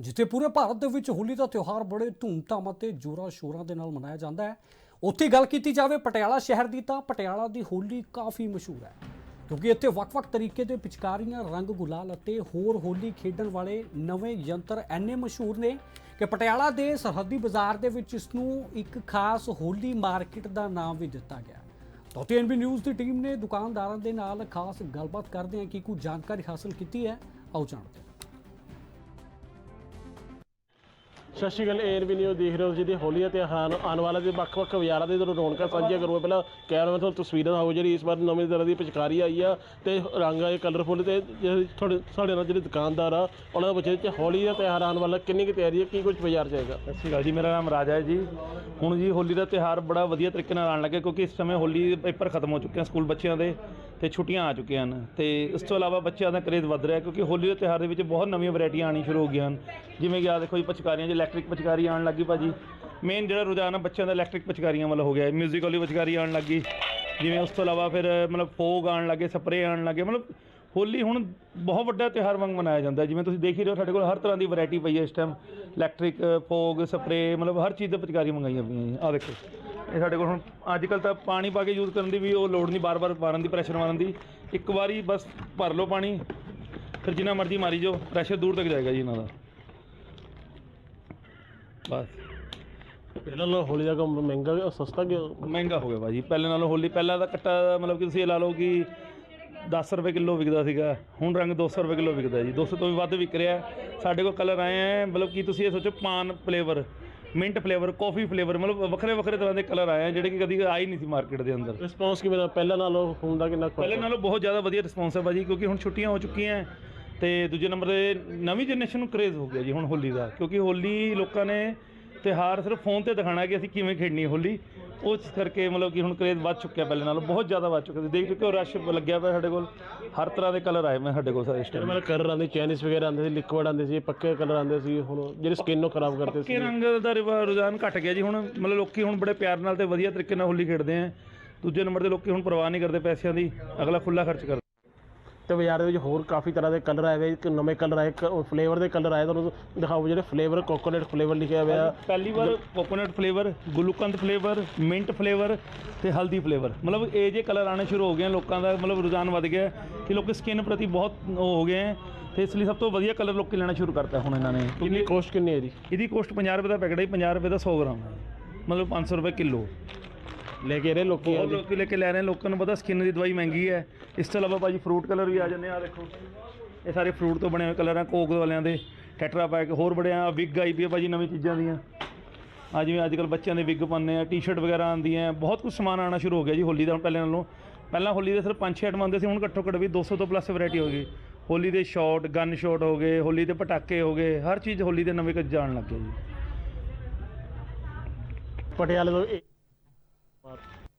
ਜਿੱਥੇ ਪੂਰੇ ਭਾਰਤ ਦੇ ਵਿੱਚ ਹੋਲੀ ਦਾ ਤਿਉਹਾਰ ਬੜੇ ਧੂਮਧਾਮ ਅਤੇ ਜੋਰਾਂ ਸ਼ੋਰਾਂ ਦੇ ਨਾਲ ਮਨਾਇਆ ਜਾਂਦਾ ਹੈ। ਉੱਥੇ ਗੱਲ ਕੀਤੀ ਜਾਵੇ ਪਟਿਆਲਾ ਸ਼ਹਿਰ ਦੀ ਤਾਂ ਪਟਿਆਲਾ ਦੀ ਹੋਲੀ ਕਾਫੀ ਮਸ਼ਹੂਰ ਹੈ। ਕਿਉਂਕਿ ਇੱਥੇ ਵੱਖ-ਵੱਖ ਤਰੀਕੇ ਦੇ ਪਿਚਕਾਰੀਆਂ, ਰੰਗ ਗੁਲਾਲ ਅਤੇ ਹੋਰ ਹੋਲੀ ਖੇਡਣ ਵਾਲੇ ਨਵੇਂ ਯੰਤਰ ਐਨੇ ਮਸ਼ਹੂਰ ਨੇ ਕਿ ਪਟਿਆਲਾ ਦੇ ਸਰਹੱਦੀ ਬਾਜ਼ਾਰ ਦੇ ਵਿੱਚ ਇਸ ਨੂੰ ਇੱਕ ਖਾਸ ਹੋਲੀ ਮਾਰਕੀਟ ਦਾ ਨਾਮ ਵੀ ਦਿੱਤਾ ਗਿਆ। ਤਾਂ ਟੀਐਨਬੀ ਨਿਊਜ਼ ਦੀ ਟੀਮ ਨੇ ਦੁਕਾਨਦਾਰਾਂ ਦੇ ਨਾਲ ਖਾਸ ਗੱਲਬਾਤ ਕਰਦੇ ਹਾਂ ਕਿ ਕੁਝ ਜਾਣਕਾਰੀ ਹਾਸਲ ਕੀਤੀ ਹੈ? ਆਓ ਜਾਣਦੇ ਹਾਂ। ਸਤਿ ਸ਼੍ਰੀ ਅਕਾਲ ਏਅਰ ਵੀ ਨਿਊਜ਼ ਦੇਖ ਰਹੇ ਹੋ ਜਿਹਦੀ ਹੋਲੀ ਦਾ ਤਿਉਹਾਰ ਆਉਣ ਵਾਲਾ ਦੇ ਵੱਖ-ਵੱਖ ਬਾਜ਼ਾਰਾਂ ਦੇ ਤੁਹਾਨੂੰ ਰੌਣਕਾਂ ਸਾਂਝੀਆਂ ਕਰੂਗਾ, ਪਹਿਲਾਂ ਕੈਮਰਾ ਮੈਂ ਤੁਹਾਨੂੰ ਤਸਵੀਰਾਂ ਦਿਖਾਓ ਜਿਹੜੀ ਇਸ ਵਾਰ ਨਵੇਂ ਤਰ੍ਹਾਂ ਦੀ ਪਿਚਕਾਰੀ ਆਈ ਆ ਤੇ ਰੰਗ ਆਏ ਕਲਰਫੁੱਲ ਤੇ ਜਿਹੜੇ ਤੁਹਾਡੇ ਸਾਡੇ ਨਾਲ ਜਿਹੜੇ ਦੁਕਾਨਦਾਰ ਆ, ਉਹਨਾਂ ਦੇ ਬੱਚੇ ਚ ਹੋਲੀ ਦਾ ਤਿਉਹਾਰ ਆਉਣ ਵਾਲਾ ਕਿੰਨੀ ਕੁ ਤਿਆਰੀ ਹੈ ਕੀ ਕੁਝ ਬਾਜ਼ਾਰ ਜਾਏਗਾ ਸਤਿ ਸ਼੍ਰੀ ਅਕਾਲ ਜੀ, ਮੇਰਾ ਨਾਮ ਰਾਜਾ ਹੈ ਜੀ। ਹੁਣ ਜੀ ਹੋਲੀ ਦਾ ਤਿਉਹਾਰ ਬੜਾ ਵਧੀਆ ਤਰੀਕੇ ਨਾਲ ਆਉਣ ਲੱਗਾ ਕਿਉਂਕਿ ਇਸ ਸਮੇਂ ਹੋਲੀ ਦੇ ਪੇਪਰ ਖਤਮ ਹੋ ਚੁੱਕੇ ਹਨ ਸਕੂਲ ਬੱਚਿਆਂ ਦੇ ਤੇ ਛੁੱਟੀਆਂ ਆ ਚੁੱਕੀਆਂ ਹਨ ਤੇ ਇਸ ਤੋਂ ਇਲਾਵਾ ਬੱਚਿਆਂ ਦਾ ਕਰੇਜ਼ ਵੱਧ ਰਿਹਾ ਕਿਉਂਕਿ ਹੋਲੀ ਦੇ ਤਿਉਹਾਰ ਦੇ ਵਿੱਚ ਬਹੁਤ ਨਵੀਆਂ ਵੈਰਾਈਟੀਆਂ ਆਉਣੀ ਸ਼ੁਰੂ ਹੋ ਗਈਆਂ ਹਨ। ਜਿਵੇਂ ਕਿ ਆ ਦੇਖੋ ਜੀ, ਪਚਕਾਰੀਆਂ 'ਚ ਇਲੈਕਟ੍ਰਿਕ ਪਚਕਾਰੀ ਆਉਣ ਲੱਗੀ ਭਾਜੀ। ਮੇਨ ਜਿਹੜਾ ਰੁਝਾਨ ਆ, ਬੱਚਿਆਂ ਦਾ ਇਲੈਕਟ੍ਰਿਕ ਪਚਕਾਰੀਆਂ ਵੱਲ ਹੋ ਗਿਆ। ਮਿਊਜ਼ਿਕ ਵਾਲੀ ਪਚਕਾਰੀ ਆਉਣ ਲੱਗੀ ਜਿਵੇਂ ਉਸ ਤੋਂ ਇਲਾਵਾ ਫਿਰ, ਮਤਲਬ ਫੋਗ ਆਉਣ ਲੱਗੇ ਸਪਰੇ ਆਉਣ ਲੱਗੇ ਮਤਲਬ ਹੋਲੀ ਹੁਣ ਬਹੁਤ ਵੱਡਾ ਤਿਉਹਾਰ ਵਾਂਗ ਮਨਾਇਆ ਜਾਂਦਾ। ਜਿਵੇਂ ਤੁਸੀਂ ਦੇਖ ਹੀ ਰਹੇ ਹੋ, ਸਾਡੇ ਕੋਲ ਹਰ ਤਰ੍ਹਾਂ ਦੀ ਵੈਰਾਈਟੀ ਪਈ ਹੈ ਇਸ ਟਾਈਮ ਇਲੈਕਟ੍ਰਿਕ ਫੋਗ ਸਪਰੇ ਮਤਲਬ ਹਰ ਚੀਜ਼ ਦੇ ਪਿਚਕਾਰੀ ਮੰਗਾਈਆਂ ਪਈਆਂ ਜੀ। ਆਹ ਦੇਖੋ। ਇਹ ਸਾਡੇ ਕੋਲ ਹੁਣ ਅੱਜ ਕੱਲ ਤਾਂ ਪਾਣੀ ਪਾ ਕੇ ਯੂਜ਼ ਕਰਨ ਦੀ ਵੀ ਉਹ ਲੋੜ ਨਹੀਂ, ਬਾਰ-ਬਾਰ ਮਾਰਨ ਦੀ ਪ੍ਰੈਸ਼ਰ ਮਾਰਨ ਦੀ। ਇੱਕ ਵਾਰੀ ਬਸ ਭਰ ਲਓ ਪਾਣੀ। ਫਿਰ ਜਿੰਨਾ ਮਰਜ਼ੀ ਮਾਰੀ ਜਾਓ। ਪ੍ਰੈਸ਼ਰ ਦੂਰ ਤੱਕ ਜਾਏਗਾ ਜੀ ਇਹਨਾਂ ਦਾ। ਬਸ। ਪਹਿਲਾਂ ਨਾਲੋਂ ਹੋਲੀ ਦਾ ਕੰਮ ਮਹਿੰਗਾ ਕਿ ਸਸਤਾ ਕਿ ਮਹਿੰਗਾ ਹੋ ਗਿਆ ਭਾਜੀ। ਪਹਿਲੇ ਨਾਲੋਂ ਹੋਲੀ ਪਹਿਲਾਂ ਦਾ ਕੱਟਾ ਮਤਲਬ ਕਿ ਤੁਸੀਂ ਇਹ ਲਾ ਲਓ ਕਿ 10 ਰੁਪਏ ਕਿਲੋ ਵਿਕਦਾ ਸੀਗਾ। ਹੁਣ ਰੰਗ 200 ਰੁਪਏ ਕਿਲੋ ਵਿਕਦਾ ਜੀ। 200 ਤੋਂ ਵੀ ਵੱਧ ਵਿਕ ਰਿਹਾ। ਸਾਡੇ ਕੋਲ ਕਲਰ ਆਏ ਆ ਮਤਲਬ ਕਿ ਤੁਸੀਂ ਇਹ ਸੋਚੋ paan flavour mint flavour coffee flavour ਮਤਲਬ ਵੱਖਰੇ ਵੱਖਰੇ ਤਰ੍ਹਾਂ ਦੇ ਕਲਰ ਆਏ ਆ ਜਿਹੜੇ ਕਿ ਕਦੀ ਆਏ ਨਹੀਂ ਸੀ ਮਾਰਕੀਟ ਦੇ ਅੰਦਰ। ਰਿਸਪੌਂਸ ਕਿਵੇਂ ਦਾ? ਪਹਿਲਾਂ ਨਾਲੋਂ ਹੁਣ ਦਾ ਕਿੰਨਾ ਪਹਿਲੇ ਹੈ? ਨਾਲੋਂ ਬਹੁਤ ਜ਼ਿਆਦਾ ਵਧੀਆ ਰਿਸਪੌਂਸ ਹੈ ਭਾਜੀ ਕਿਉਂਕਿ ਹੁਣ ਛੁੱਟੀਆਂ ਹੋ ਚੁੱਕੀਆਂ। ਤੇ ਦੂਜੇ ਨੰਬਰ ਤੇ ਨਵੀਂ ਜਨਰੇਸ਼ਨ ਨੂੰ ਕਰੇਜ਼ ਹੋ ਗਿਆ ਜੀ ਹੁਣ ਹੋਲੀ ਦਾ ਕਿਉਂਕਿ ਹੋਲੀ ਲੋਕਾਂ ਨੇ ਤਿਉਹਾਰ ਸਿਰਫ ਫੋਨ ਤੇ ਦਿਖਾਣਾ ਕਿ ਅਸੀਂ ਕਿਵੇਂ ਖੇਡਣੀ ਹੈ ਹੋਲੀ। ਉਸ ਕਰਕੇ ਮਤਲਬ ਕਿ ਹੁਣ ਕਰੇਜ਼ ਵੱਧ ਚੁੱਕਿਆ ਪਹਿਲੇ ਨਾਲੋਂ ਬਹੁਤ ਜ਼ਿਆਦਾ ਵੱਧ ਚੁੱਕਿਆ। ਤੁਸੀਂ ਦੇਖ ਚੁੱਕੇ ਹੋ ਰਸ਼ ਲੱਗਿਆ ਪਿਆ ਸਾਡੇ ਕੋਲ ਹਰ ਤਰ੍ਹਾਂ ਦੇ ਕਲਰ ਆਏ ਮੈਂ ਸਾਡੇ ਕੋਲ ਸਾਰੇ ਇਸ ਟਾਈਮ ਮਤਲਬ ਕਲਰ ਆਉਂਦੇ ਚਾਈਨੀਜ਼ ਵਗੈਰਾ ਆਉਂਦੇ ਸੀ ਲਿਕਵਿਡ ਆਉਂਦੇ ਸੀ ਪੱਕੇ ਕਲਰ ਆਉਂਦੇ ਸੀ ਹੁਣ ਜਿਹੜੇ ਸਕਿਨ ਨੂੰ ਖਰਾਬ ਕਰਦੇ ਸੀ। ਕਿ ਰੰਗ ਦਾ ਰਿਵਾ- ਰੁਝਾਨ ਘਟ ਗਿਆ ਜੀ ਹੁਣ ਮਤਲਬ ਲੋਕੀ ਹੁਣ ਬੜੇ ਪਿਆਰ ਨਾਲ ਤੇ ਵਧੀਆ ਤਰੀਕੇ ਨਾਲ ਹੋਲੀ ਖੇਡਦੇ ਆ। ਦੂਜੇ ਨੰਬਰ ਤੇ ਲੋਕੀ ਹੁਣ ਪਰਵਾਹ ਨਹੀਂ ਕਰਦੇ ਪੈਸਿਆਂ ਦੀ ਅਗਲਾ ਖੁੱਲਾ ਖਰਚ ਕਰਦਾ ਤੇ ਬਾਜ਼ਾਰ ਦੇ ਵਿੱਚ ਹੋਰ ਕਾਫੀ ਤਰ੍ਹਾਂ ਦੇ ਕਲਰ ਆਏ ਹੋਏ ਇੱਕ ਨਵੇਂ ਕਲਰ ਆਏ ਫਲੇਵਰ ਦੇ ਕਲਰ ਆਏ ਤੁਹਾਨੂੰ ਦਿਖਾਓ ਜਿਹੜੇ ਫਲੇਵਰ ਕੋਕੋਨਟ ਫਲੇਵਰ ਲਿਖਿਆ ਹੋਇਆ। ਪਹਿਲੀ ਵਾਰ coconut flavour gulkand flavour mint flavour ਤੇ ਹਲਦੀ ਫਲੇਵਰ ਮਤਲਬ ਇਹ ਜੇ ਕਲਰ ਆਣੇ ਸ਼ੁਰੂ ਹੋ ਗਏ ਲੋਕਾਂ ਦਾ ਮਤਲਬ ਰੁਝਾਨ ਵੱਧ ਗਿਆ ਕਿ ਲੋਕੀ ਸਕਿਨ ਪ੍ਰਤੀ ਬਹੁਤ ਉਹ ਹੋ ਗਏ ਹੈ ਤੇ ਇਸ ਲਈ ਸਭ ਤੋਂ ਵਧੀਆ ਕਲਰ ਲੋਕੀ ਲੈਣਾ ਸ਼ੁਰੂ ਕਰਤਾ ਹੁਣ ਇਹਨਾਂ ਨੇ। ਕਿੰਨੀ ਕੋਸਟ ਕਿੰਨੀ ਹੈ ਇਹਦੀ ਇਹਦੀ ਕੋਸਟ 50 ਰੁਪਏ ਦਾ ਪੈਕਟ ਹੈ 50 ਰੁਪਏ ਦਾ 100 ਗ੍ਰਾਮ ਹੈ। ਮਤਲਬ 500 ਰੁਪਏ ਕਿਲੋ। ਲੈ ਕੇ ਰਹੇ ਲੋਕੀ। ਬਹੁਤ ਲੋਕੀ ਲੈ ਕੇ ਲੈ ਰਹੇ ਨੇ ਲੋਕਾਂ ਨੂੰ ਪਤਾ ਸਕਿਨ ਦੀ ਦਵਾਈ ਮਹਿੰਗੀ ਹੈ। ਇਸ ਤੋਂ ਇਲਾਵਾ ਭਾਜੀ ਫਰੂਟ ਕਲਰ ਵੀ ਆ ਜਾਂਦੇ ਆ ਦੇਖੋ। ਇਹ ਸਾਰੇ ਫਰੂਟ ਤੋਂ ਬਣੇ ਹੋਏ ਕਲਰ ਆ ਕੋਕ ਵਾਲਿਆਂ ਦੇ ਟੈਟਰਾ ਪੈਕ ਹੋਰ ਬੜੇ ਆ ਵਿਗ ਆਈ ਪਈ ਆ ਭਾਜੀ ਨਵੀਂ ਚੀਜ਼ਾਂ ਦੀਆਂ। ਆ ਜਿਵੇਂ ਅੱਜ ਕੱਲ ਬੱਚਿਆਂ ਦੇ ਵਿਗ ਪਾਉਂਦੇ ਆ ਟੀ-ਸ਼ਰਟ ਵਗੈਰਾ ਆਉਂਦੀਆਂ ਬਹੁਤ ਕੁਝ ਸਮਾਨ ਆਉਣਾ ਸ਼ੁਰੂ ਹੋ ਗਿਆ ਜੀ ਹੋਲੀ ਦਾ ਹੁਣ ਪਹਿਲੇ ਨਾਲੋਂ। ਪਹਿਲਾਂ ਹੋਲੀ ਦੇ ਸਿਰਫ 5-6 ਆਈਟਮ ਆਉਂਦੇ ਸੀ ਹੁਣ ਘੱਟੋ ਘੱਟ ਵੀ 200 ਤੋਂ ਪਲੱਸ ਵੈਰਾਈਟੀ ਹੋ ਗਈ। ਹੋਲੀ ਦੇ ਸ਼ਾਟ ਗਨ ਸ਼ਾਟ ਹੋ ਗਏ ਹੋਲੀ ਦੇ ਪਟਾਕੇ ਹੋ ਗਏ ਹਰ ਚੀਜ਼ ਹੋਲੀ ਦੇ ਨਵੇਂ ਕੁਝ ਜਾਣ ਲੱਗ ਗਏ ਜੀ। ਪਟਿਆਲੇ ਤੋਂ ਇਹ-